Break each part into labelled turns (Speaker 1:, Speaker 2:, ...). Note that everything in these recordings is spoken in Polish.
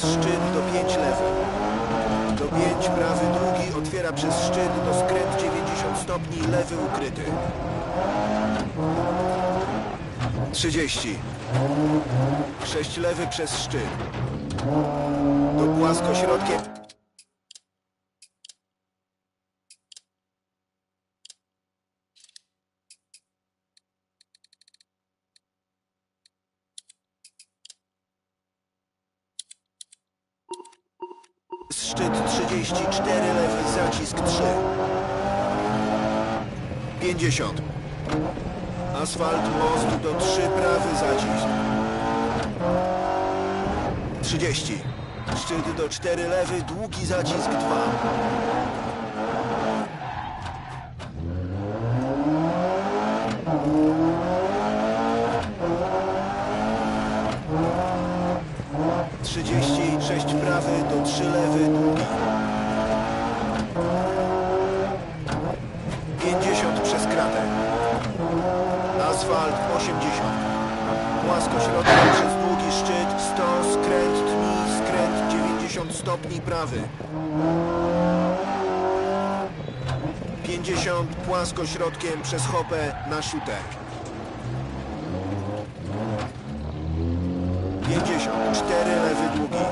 Speaker 1: szczyt do 5 lewy. Do 5 prawy długi otwiera przez szczyt do skręt 90 stopni lewy ukryty. 30. 6 lewy przez szczyt. Do płasko środkiem. Szczyt 34 lewy, zacisk 3. 50. Asfalt, most do 3 prawy, zacisk. 30. Szczyt do 4 lewy, długi zacisk 2. Trzydzieści sześć prawy do trzy lewy długi. Pięćdziesiąt przez kratę. Asfalt 80. Płaskośrodkiem przez długi szczyt 100, skręt tni, skręt 90 stopni prawy. 50 płaskośrodkiem przez hopę na szutę. 50, 4 lewy długi.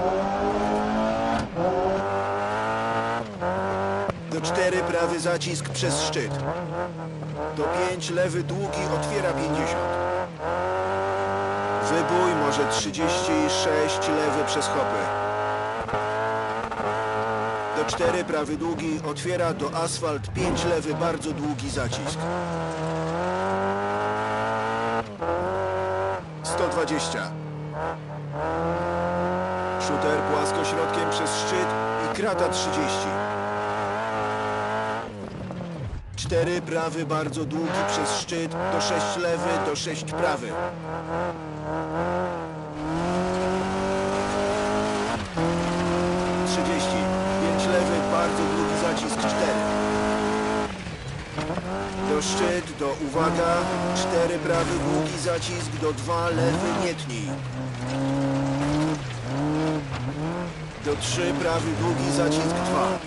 Speaker 1: Do 4 prawy zacisk przez szczyt. Do 5 lewy długi otwiera 50. Wybój może 36 lewy przez hopy. Do 4 prawy długi otwiera do asfalt 5 lewy bardzo długi zacisk. 120. Shooter płaskośrodkiem przez szczyt i krata 30. 4 prawy bardzo długi przez szczyt, do 6 lewy, do 6 prawy. Trzydzieści. Pięć lewy, bardzo długi zacisk 4. Do szczyt, do uwaga, 4 prawy, długi zacisk, do 2 lewy, nie tnij. Do 3 prawy, długi zacisk 2.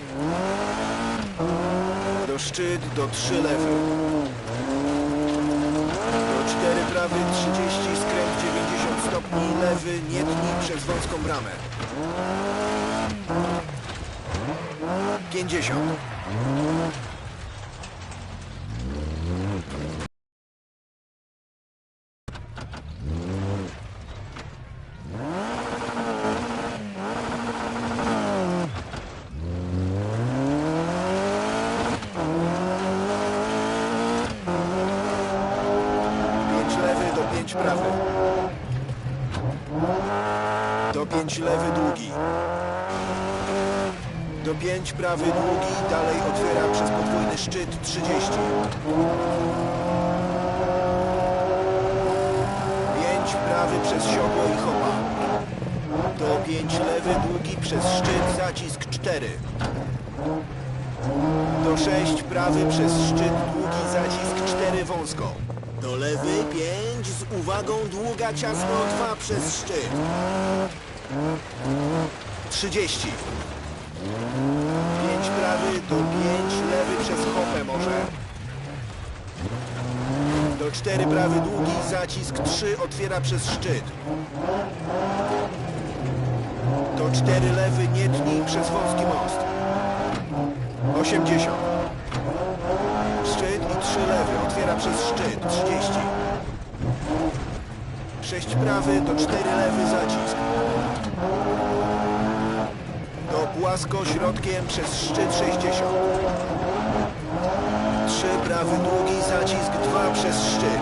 Speaker 1: Do szczyt, do 3 lewy. Do 4 prawy, 30, skręt 90 stopni, lewy, nie tnij przez wąską bramę. 50. Pięć lewy do prawy. Do pięć lewy długi. Do pięć prawy długi, dalej otwiera przez podwójny szczyt 30. Pięć prawy przez siodło i hopa. Do pięć lewy długi przez szczyt zacisk 4. Do 6 prawy przez szczyt długi zacisk 4 wąsko. Do lewy 5 z uwagą długa ciasno 2 przez szczyt. 30. 5 prawy do 5 lewy przez hopę może. Do 4 prawy długi zacisk 3 otwiera przez szczyt. Do 4 lewy nie tnij przez wąski most. 80. Szczyt i 3 lewy. Otwiera przez szczyt. 30. 6 prawy do 4 lewy zacisk. Do płasko środkiem przez szczyt 60. 3 prawy długi zacisk 2 przez szczyt.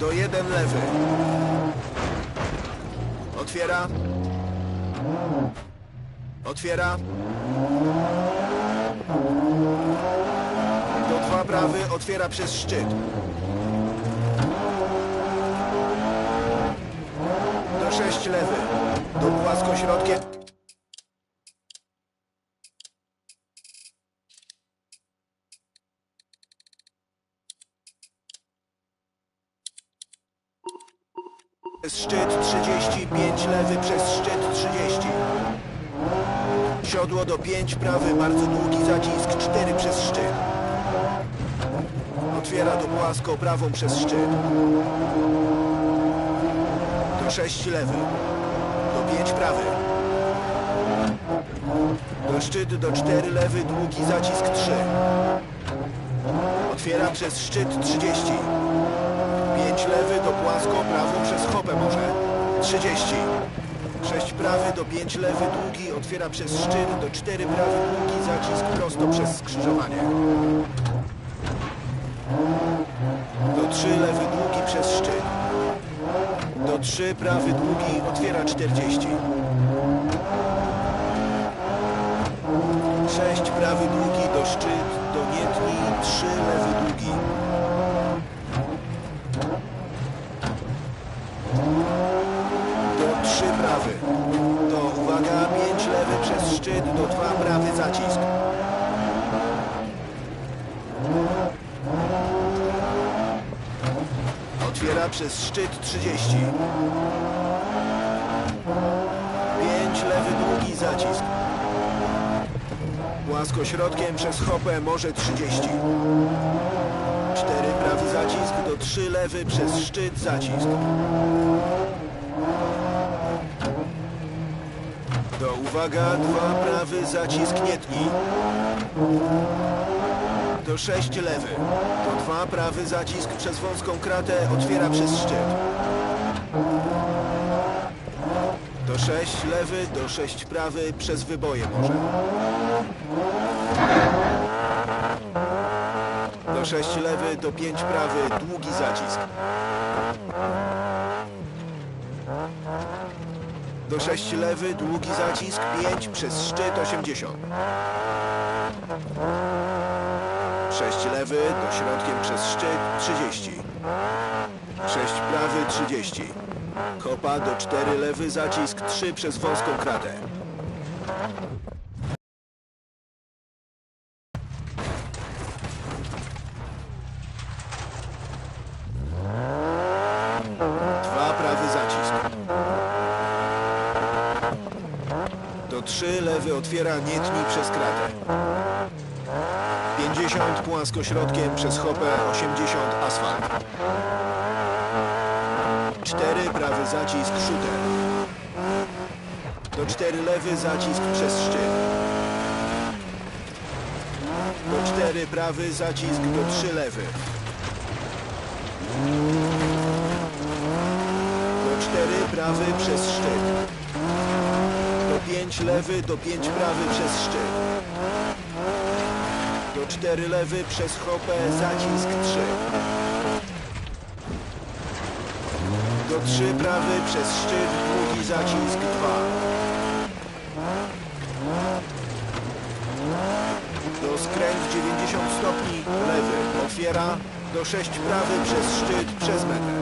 Speaker 1: Do 1 lewy. Otwiera. Otwiera. Prawy otwiera przez szczyt. Do sześć lewy. Do płaskośrodkiem. Przez szczyt 35, lewy przez szczyt 30. Siodło do 5, prawy, bardzo długi zacisk 4 przez szczyt. Otwiera do płasko, prawą przez szczyt. Do 6 lewy. Do 5 prawy. Do szczyt do 4 lewy, długi zacisk 3. Otwiera przez szczyt 30. 5 lewy do płasko, prawą przez hopę może. 30. 6 prawy do 5 lewy, długi, otwiera przez szczyt do 4 prawy, długi, zacisk prosto przez skrzyżowanie. Do 3 lewy, długi przez szczyt. Do 3 prawy, długi, otwiera 40. 6 prawy, długi do szczyt, do nietni, 3 lewy, długi. Do 3 prawy. To uwaga, 5 lewy przez szczyt, do 2 prawy zacisk. Otwiera przez szczyt 30. 5 lewy długi zacisk. Płasko środkiem przez hopę może 30. 4 prawy zacisk do 3 lewy przez szczyt zacisk. Do uwaga, 2 prawy zacisk nie tnij. Do 6 lewy. Do 2 prawy zacisk przez wąską kratę otwiera przez szczyt. Do 6 lewy, do 6 prawy przez wyboje może. Do 6 lewy, do 5 prawy, długi zacisk. Do 6 lewy, długi zacisk, 5 przez szczyt 80. 6 lewy, do środkiem przez szczyt 30. 6 prawy 30. Kopa do 4 lewy, zacisk 3 przez wąską kratę. Dwa prawy zacisk. Do 3 lewy otwiera nie tnij przez kratę. 50 płasko środkiem przez hopę, 80 asfalt. 4 prawy zacisk shooter. Do 4 lewy zacisk przez szczyt. Do 4 prawy zacisk do 3 lewy. Do 4 prawy przez szczyt. Do 5 lewy, do 5 prawy przez szczyt. Do 4 lewy przez hopę, zacisk 3. Do 3 prawy przez szczyt, długi zacisk 2. Do skręt 90 stopni, lewy, otwiera. Do 6 prawy przez szczyt, przez metę.